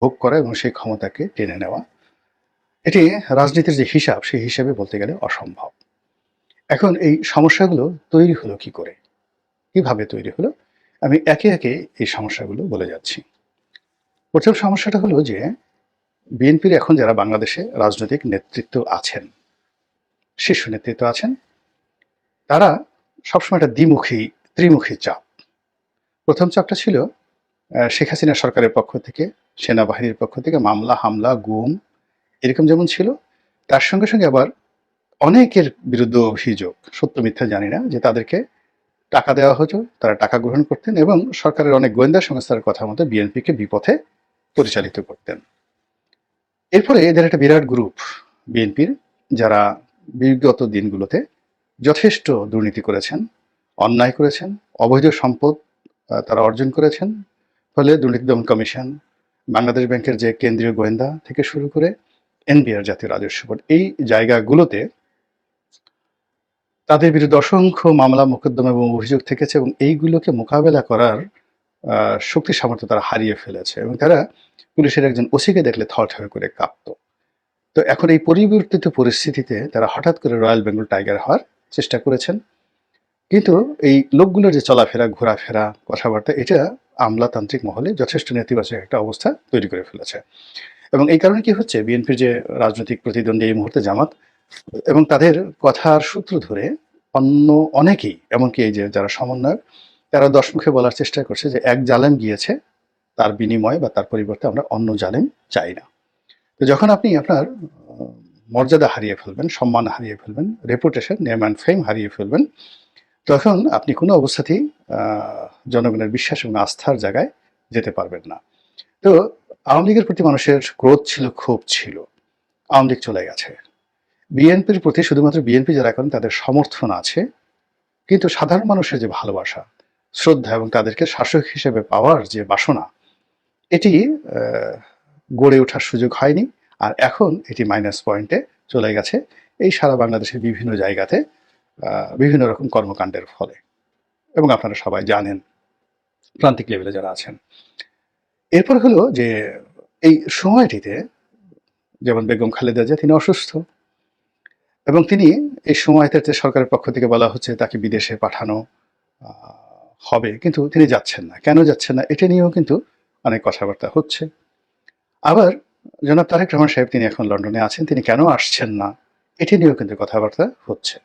ভোগ করা এবং সেই ক্ষমতাকে টেনে নেওয়া। এটি রাজনীতির যে হিসাব, সেই হিসাবে বলতে গেলে অসম্ভব। এখন এই সমস্যাগুলো তৈরি হলো কি করে? কীভাবে তৈরি হলো? আমি একে একে এই সমস্যাগুলো বলে যাচ্ছি। প্রথম সমস্যাটা হলো যে, বিএনপির এখন যারা বাংলাদেশে রাজনৈতিক নেতৃত্ব আছেন, শীর্ষ নেতৃত্ব আছেন, তারা সবসময় একটা দ্বিমুখী, ত্রিমুখী চাপ। প্রথম চাপটা ছিল শেখ হাসিনা সরকারের পক্ষ থেকে সেনাবাহিনীর পক্ষ থেকে মামলা, হামলা, গুম, এরকম যেমন ছিল, তার সঙ্গে সঙ্গে আবার অনেকের বিরুদ্ধে অভিযোগ, সত্য মিথ্যা জানি না, যে তাদেরকে টাকা দেওয়া হতো, তারা টাকা গ্রহণ করতেন এবং সরকারের অনেক গোয়েন্দা সংস্থার কথা মতো বিএনপিকে বিপথে পরিচালিত করতেন। এরপরে এদের একটা বিরাট গ্রুপ, বিএনপির, যারা বিগত দিনগুলোতে যথেষ্ট দুর্নীতি করেছেন, অন্যায় করেছেন, অবৈধ সম্পদ তারা অর্জন করেছেন, ফলে দুর্নীতি দমন কমিশন বাংলাদেশ ব্যাংকের যে কেন্দ্রীয় গোয়েন্দা থেকে শুরু করে এনবিআর জাতীয় রাজস্ব বোর্ড, এই জায়গাগুলোতে তাদের বিরুদ্ধে অসংখ্য মামলা, মোকদ্দমা এবং অভিযোগ থেকেছে এবং এইগুলোকে মোকাবেলা করার শক্তি সামর্থ্য তারা হারিয়ে ফেলেছে এবং তারা পুলিশের একজন ওসিকে দেখলে থর থর করে কাঁপত। তো এখন এই পরিবর্তিত পরিস্থিতিতে তারা হঠাৎ করে রয়্যাল বেঙ্গল টাইগার হওয়ার চেষ্টা করেছেন। কিন্তু এই লোকগুলোর যে চলাফেরা, ঘোরাফেরা, কথাবার্তা, এটা আমলাতান্ত্রিক মহলে যথেষ্ট নেতিবাচক একটা অবস্থা তৈরি করে ফেলেছে। এবং এই কারণে কি হচ্ছে? বিএনপির যে রাজনৈতিক প্রতিদ্বন্দ্বী এই মুহূর্তে জামাত এবং তাদের কথার সূত্র ধরে অন্য অনেকেই, এমনকি এই যে যারা সমন্বয়ক, তারা দশমুখে বলার চেষ্টা করছে যে এক জালেম গিয়েছে, তার বিনিময়ে বা তার পরিবর্তে আমরা অন্য জালেম চাই না। তো যখন আপনি আপনার, মর্যাদা হারিয়ে ফেলবেন, সম্মান হারিয়ে ফেলবেন রেপুটেশন নেম অ্যান্ড ফেম হারিয়ে ফেলবেন তখন আপনি কোনো অবস্থাতেই জনগণের বিশ্বাস এবং আস্থার জায়গায় যেতে পারবেন না। তো আওয়ামী লীগের প্রতি মানুষের ক্রোধ ছিল, ক্ষোভ ছিল, আওয়ামী লীগ চলে গেছে। বিএনপির প্রতি শুধুমাত্র বিএনপি যারা করেন তাদের সমর্থন আছে, কিন্তু সাধারণ মানুষের যে ভালোবাসা, শ্রদ্ধা এবং তাদেরকে শাসক হিসেবে পাওয়ার যে বাসনা, এটি গড়ে ওঠার সুযোগ হয়নি। আর এখন এটি মাইনাস পয়েন্টে চলে গেছে। এই সারা বাংলাদেশের বিভিন্ন জায়গাতে বিভিন্ন রকম কর্মকাণ্ডের ফলে। এবং আপনারা সবাই জানেন, প্রান্তিক লেভেলে যারা আছেন। এরপর হলো যে, এই সময়টিতে যেমন বেগম খালেদা জিয়া, তিনি অসুস্থ। এবং তিনি এই সময়টাতে সরকারের পক্ষ থেকে বলা হচ্ছে, তাকে বিদেশে পাঠানো হবে। কিন্তু তিনি যাচ্ছেন না। কেন যাচ্ছেন না? এটা নিয়েও কিন্তু অনেক কথাবার্তা হচ্ছে। আবার জনাব তারেক রহমান সাহেব, তিনি এখন লন্ডনে আছেন। তিনি কেন আসছেন না? এটি নিয়েও কিন্তু কথাবার্তা হচ্ছে।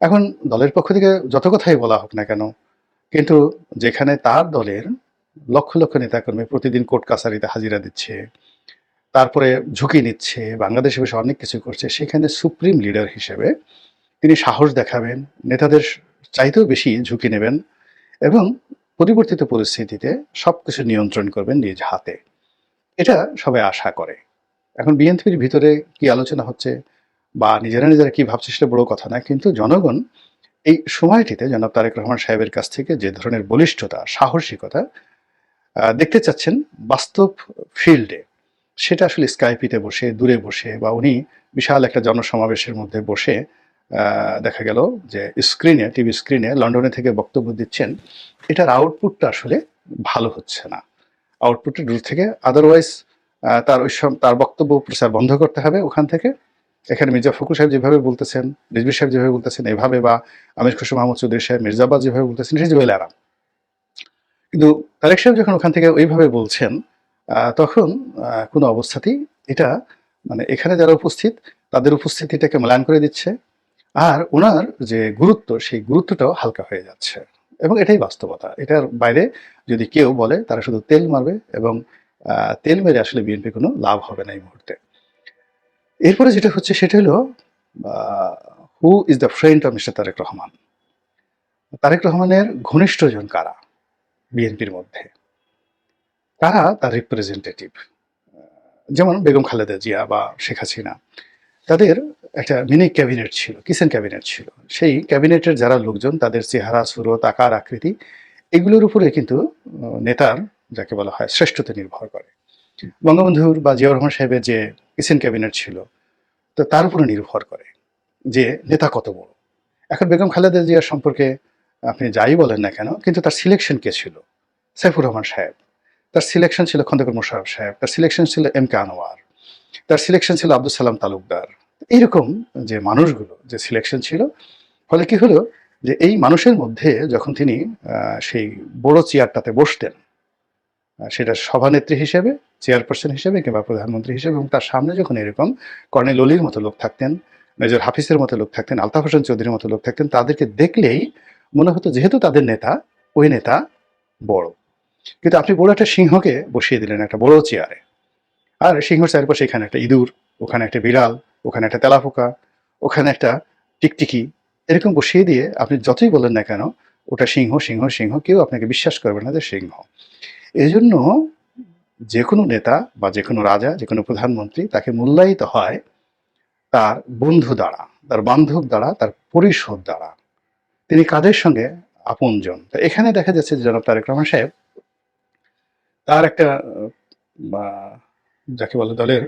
এখন দলের পক্ষ থেকে যত কথাই বলা হোক না কেন, কিন্তু যেখানে তার দলের লক্ষ লক্ষ নেতাকর্মী প্রতিদিন কোর্ট কাছারিতে হাজিরা দিচ্ছে, তারপরে ঝুঁকি নিচ্ছে, বাংলাদেশে বসে অনেক কিছু করছে, সেখানে সুপ্রিম লিডার হিসেবে তিনি সাহস দেখাবেন, নেতাদের চাইতেও বেশি ঝুঁকি নেবেন এবং পরিবর্তিত পরিস্থিতিতে সব কিছু নিয়ন্ত্রণ করবেন নিজ হাতে। এটা সবাই আশা করে। এখন বিএনপির ভিতরে কি আলোচনা হচ্ছে? বা নিজেরা নিজেরা কি ভাবছে সেটা বড় কথা না কিন্তু জনগণ এই সময়টিতে জনাব তারেক রহমান সাহেবের কাছ থেকে যে ধরনের বলিষ্ঠতা, সাহসিকতা দেখতে চাচ্ছেন বাস্তব ফিল্ডে, সেটা আসলে স্কাইপিতে বসে, দূরে বসে বা উনি বিশাল একটা জনসমাবেশের মধ্যে বসে দেখা গেল যে স্ক্রিনে, টিভি স্ক্রিনে লন্ডনে থেকে বক্তব্য দিচ্ছেন, এটার আউটপুটটা আসলে ভালো হচ্ছে না। আউটপুটটা দূর থেকে আদারওয়াইজ তার ওই তার বক্তব্য প্রচার বন্ধ করতে হবে ওখান থেকে। এখানে মির্জা ফখরুল সাহেব যেভাবে বলতেছেন, রিজভি সাহেব যেভাবে বলতেছেন, এভাবে বা আমির খুশু মাহমুদ চৌধুরী সাহেব, মির্জাবাদ যেভাবে বলতেছেন সেই যেভাবে আরাম। কিন্তু তারেক সাহেব যখন ওখান থেকে ওইভাবে বলছেন তখন কোনো অবস্থাতেই এটা মানে এখানে যারা উপস্থিত, তাদের উপস্থিতিটাকে মূল্যায়ন করে দিচ্ছে আর ওনার যে গুরুত্ব, সেই গুরুত্বটাও হালকা হয়ে যাচ্ছে। এবং এটাই বাস্তবতা। এটার বাইরে যদি কেউ বলে, তারা শুধু তেল মারবে এবং তেল মেরে আসলে বিএনপি কোনো লাভ হবে না এই মুহূর্তে। এরপরে যেটা হচ্ছে সেটা হলো who is the friend of mister Tarique Rahman? Tarique রহমানের ঘনিষ্ঠজন কারা বিএনপির মধ্যে? কারা তার রিপ্রেজেন্টেটিভ যেমন বেগম খালেদা জিয়া বা শেখ হাসিনা। তাদের একটা মিনি ক্যাবিনেট ছিল, কিচেন ক্যাবিনেট ছিল। সেই ক্যাবিনেটের যারা লোকজন, তাদের চেহারা, সুরত, আকার, আকৃতি, এগুলোর উপরে কিন্তু নেতার যাকে বলা হয় শ্রেষ্ঠতা নির্ভর করে। বঙ্গবন্ধুর বা জিয়াউর রহমান সাহেবের যে কিচেন ক্যাবিনেট ছিল, তো তার উপরে নির্ভর করে যে নেতা কত বড়। এখন বেগম খালেদা জিয়ার সম্পর্কে আপনি যাই বলেন না কেন, কিন্তু তার সিলেকশন কে ছিল? সাইফুর রহমান সাহেব। তার সিলেকশন ছিল খন্দকার মোশারফ সাহেব। তার সিলেকশন ছিল এম কে আনোয়ার। তার সিলেকশন ছিল আব্দুল সালাম তালুকদার। এইরকম যে মানুষগুলো যে সিলেকশন ছিল, ফলে কি হলো যে এই মানুষের মধ্যে যখন তিনি সেই বড় চেয়ারটাতে বসতেন সেটা সভানেত্রী হিসেবে চেয়ারপারসন হিসেবে কিংবা প্রধানমন্ত্রী হিসেবে এবং তার সামনে যখন এরকম কর্নেল অলির মতো লোক থাকতেন, মেজর হাফিজের মতো লোক থাকতেন, আলতাফ হোসেন চৌধুরীর মতো লোক থাকতেন, তাদেরকে দেখলেই মনে হতো যেহেতু তাদের নেতা, ওই নেতা বড়। কিন্তু আপনি বড় একটা সিংহকে বসিয়ে দিলেন একটা বড় চেয়ারে। আর সিংহ চারপাশে এখানে একটা ইঁদুর, ওখানে একটা বিড়াল, ওখানে একটা তেলাপোকা, ওখানে একটা টিকটিকি, এরকম বসিয়ে দিয়ে আপনি যতই বলেন না কেন, ওটা সিংহ সিংহ সিংহ, কেউ আপনাকে বিশ্বাস করবে না যে সিংহ। এই জন্য যে কোনো নেতা বা যে কোনো রাজা যে কোনো প্রধানমন্ত্রী তাকে মূল্যায়িত হয় তার বন্ধু দ্বারা, তার বান্ধব দ্বারা, তার পরিষদ দ্বারা। তিনি কাদের সঙ্গে? আপনজন। এখানে দেখা যাচ্ছে জনাব তারেক রহমান সাহেব তার একটা যাকে বলে দলের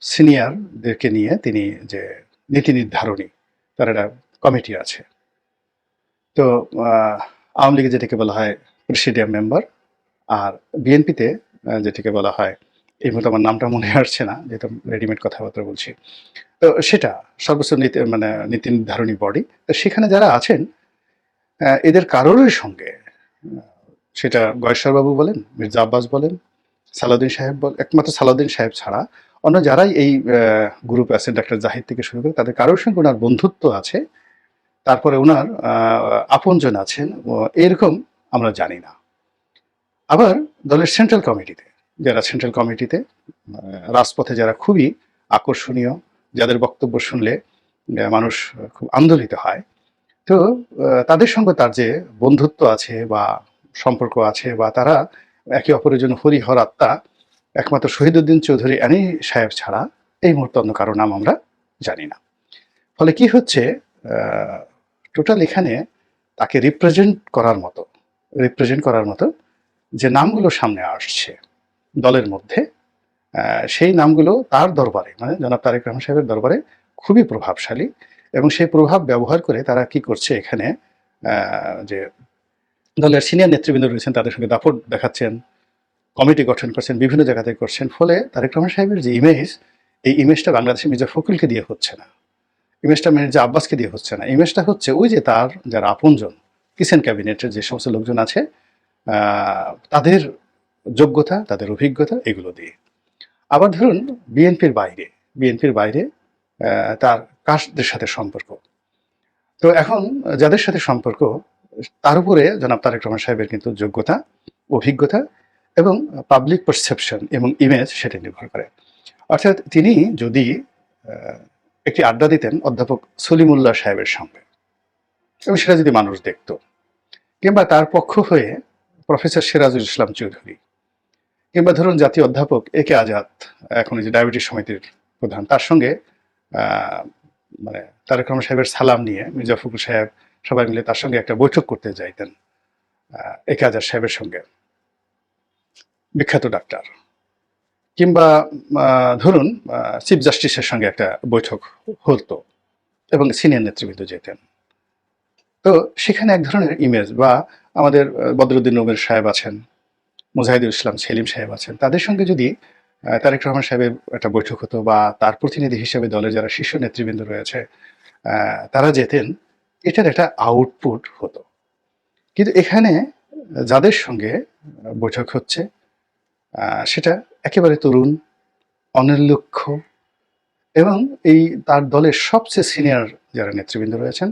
সিনিয়রদেরকে নিয়ে তিনি যে নীতি নির্ধারণী, তার একটা কমিটি আছে। তো আওয়ামী লীগে যেটাকে বলা হয় প্রেসিডিয়াম মেম্বার আর বিএনপিতে যেটাকে বলা হয় এই মুহূর্তে আমার নামটা মনে আসছে না, যেহেতু রেডিমেড কথাবার্তা বলছি। তো সেটা সর্বোচ্চ নীতি মানে নীতি নির্ধারণী বডি তো সেখানে যারা আছেন এদের কারোরই সঙ্গে সেটা গয়েশ্বরবাবু বলেন, মির্জা আব্বাস বলেন, সালাউদ্দিন সাহেব বল একমাত্র সালাউদ্দিন সাহেব ছাড়া অন্য যারাই এই গ্রুপে আছেন ডাক্তার জাহিদ থেকে শুরু করে, তাদের কারোর সঙ্গে ওনার বন্ধুত্ব আছে, তারপরে ওনার আপনজন আছেন এরকম আমরা জানি না। আবার দলের সেন্ট্রাল কমিটিতে যারা সেন্ট্রাল কমিটিতে রাজপথে যারা খুবই আকর্ষণীয়, যাদের বক্তব্য শুনলে মানুষ খুব আন্দোলিত হয়। তো তাদের সঙ্গে তার যে বন্ধুত্ব আছে বা সম্পর্ক আছে বা তারা একে অপরের জন্য হরিহর আত্মা, একমাত্র শহীদুদ্দিন চৌধুরী আনি সাহেব ছাড়া এই মুহূর্তে অন্য কারও নাম আমরা জানি না। ফলে কি হচ্ছে টোটাল এখানে তাকে রিপ্রেজেন্ট করার মতো রিপ্রেজেন্ট করার মতো যে নামগুলো সামনে আসছে দলের মধ্যে সেই নামগুলো তার দরবারে মানে জনাব তারেক রহমান সাহেবের দরবারে খুবই প্রভাবশালী এবং সেই প্রভাব ব্যবহার করে তারা কি করছে এখানে যে দলের সিনিয়র নেতৃবৃন্দ রয়েছেন, তাদের সঙ্গে দাপট দেখাচ্ছেন, কমিটি গঠন করছেন, বিভিন্ন জায়গাতে করছেন, ফলে তারেক রহমান সাহেবের যে ইমেজ এই ইমেজটা বাংলাদেশের মির্জা ফখরুলকে দিয়ে হচ্ছে না। ইমেজটা মির্জা আব্বাসকে দিয়ে হচ্ছে না। ইমেজটা হচ্ছে ওই যে তার, যারা আপনজন, কিচেন ক্যাবিনেটের যে সমস্ত লোকজন আছে তাদের যোগ্যতা, তাদের অভিজ্ঞতা এগুলো দিয়ে। আবার ধরুন, বিএনপির বাইরে বিএনপির বাইরে তার কাস্টদের সাথে সম্পর্ক। তো এখন যাদের সাথে সম্পর্ক, তার উপরে জনাব তারেক রহমান সাহেবের কিন্তু যোগ্যতা, অভিজ্ঞতা এবং পাবলিক পারসেপশন এবং ইমেজ সেটা নির্ভর করে। অর্থাৎ তিনি যদি একটি আড্ডা দিতেন অধ্যাপক সলিমুল্লাহ সাহেবের সঙ্গে এবং সেটা যদি মানুষ দেখত, কিংবা তার পক্ষ হয়ে প্রফেসর সিরাজুল ইসলাম চৌধুরী। কিংবা ধরুন জাতীয় অধ্যাপক এ কে আজাদ, এখন যে ডায়াবেটিস সমিতির প্রধান। তার সঙ্গে মানে তারেক রহমান সাহেবের সালাম নিয়ে মির্জা ফখরুল সাহেব সবাই মিলে তার সঙ্গে একটা বৈঠক করতে যাইতেন এ কে আজাদ সাহেবের সঙ্গে। বিখ্যাত ডাক্তার। কিংবা ধরুন চিফ জাস্টিসের সঙ্গে একটা বৈঠক হতো এবং সিনিয়র নেতৃবৃন্দ যেতেন। তো সেখানে এক ধরনের ইমেজ বা আমাদের বদরুদ্দিন নবীর সাহেব আছেন, মুজাহিদুল ইসলাম সেলিম সাহেব আছেন। তাদের সঙ্গে যদি তারেক রহমান সাহেবের একটা বৈঠক হতো বা তার প্রতিনিধি হিসেবে দলের যারা শীর্ষ নেতৃবৃন্দ রয়েছে তারা যেতেন, এটার একটা আউটপুট হতো। কিন্তু এখানে, যাদের সঙ্গে বৈঠক হচ্ছে সেটা একেবারে তরুণ, অনির্লক্ষ্য এবং এই তার দলের সবচেয়ে সিনিয়র যারা নেতৃবৃন্দ রয়েছেন